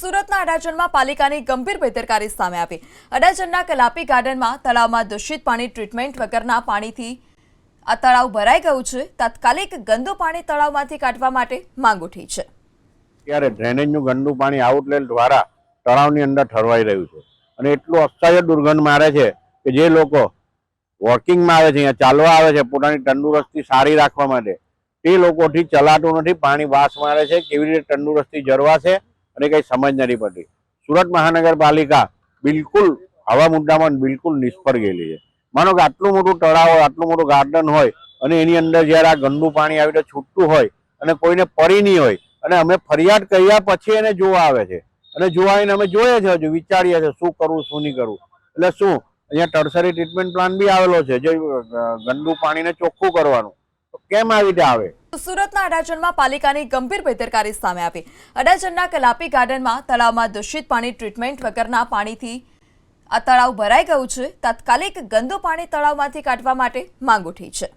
સુરતના અડાજણમાં પાલિકાની ગંભીર બેદરકારી સામે આવી. અડાજણના કલાપી ગાર્ડનમાં તળાવમાં દૂષિત પાણી ટ્રીટમેન્ટ વગરના પાણીથી આ તળાવ ભરાઈ ગયું છે. તાત્કાલિક ગંદુ પાણી તળાવમાંથી કાઢવા માટે માંગ ઉઠી છે. ત્યારે ડ્રેનેજનું ગંદુ પાણી આઉટલેટ દ્વારા તળાવની અંદર ઠરવાઈ રહ્યું છે. અને એટલું અસહ્ય દુર્ગંધ મારે છે કે જે લોકો વોકિંગમાં આવે છે, અહીંયા ચાલવા આવે છે, પોતાની તંદુરસ્તી સારી રાખવા માટે, તે લોકોથી ચલાતું નથી. પાણી વાસ મારે છે, કેવી રીતે તંદુરસ્તી જળવાશે અને કંઈ સમજ નથી પડતી. સુરત મહાનગરપાલિકા બિલકુલ આવા મુદ્દામાં બિલકુલ નિષ્ફળ ગયેલી છે. માનો કે આટલું મોટું તળાવ હોય, આટલું મોટું ગાર્ડન હોય અને એની અંદર જ્યારે આ ગંદુ પાણી આવી રીતે છૂટતું હોય અને કોઈને પડી નહીં હોય અને અમે ફરિયાદ કર્યા પછી એને જોવા આવે છે. અને જોવા આવીને અમે જોઈએ છે હજુ, વિચારીએ છીએ શું કરવું, શું નહીં કરવું. એટલે શું, અહીંયા ટર્સરી ટ્રીટમેન્ટ પ્લાન બી આવેલો છે, જે ગંદુ પાણીને ચોખ્ખું કરવાનું. તો કેમ આવી રીતે આવે? સુરતના અડાજણમાં પાલિકાની ગંભીર બેદરકારી સામે આવી. અડાજણના કલાપી ગાર્ડનમાં તળાવમાં દૂષિત પાણી ટ્રીટમેન્ટ વગરના પાણીથી આ તળાવ ભરાઈ ગયું છે. તાત્કાલિક ગંદુ પાણી તળાવમાંથી કાઢવા માટે માંગ ઉઠી છે.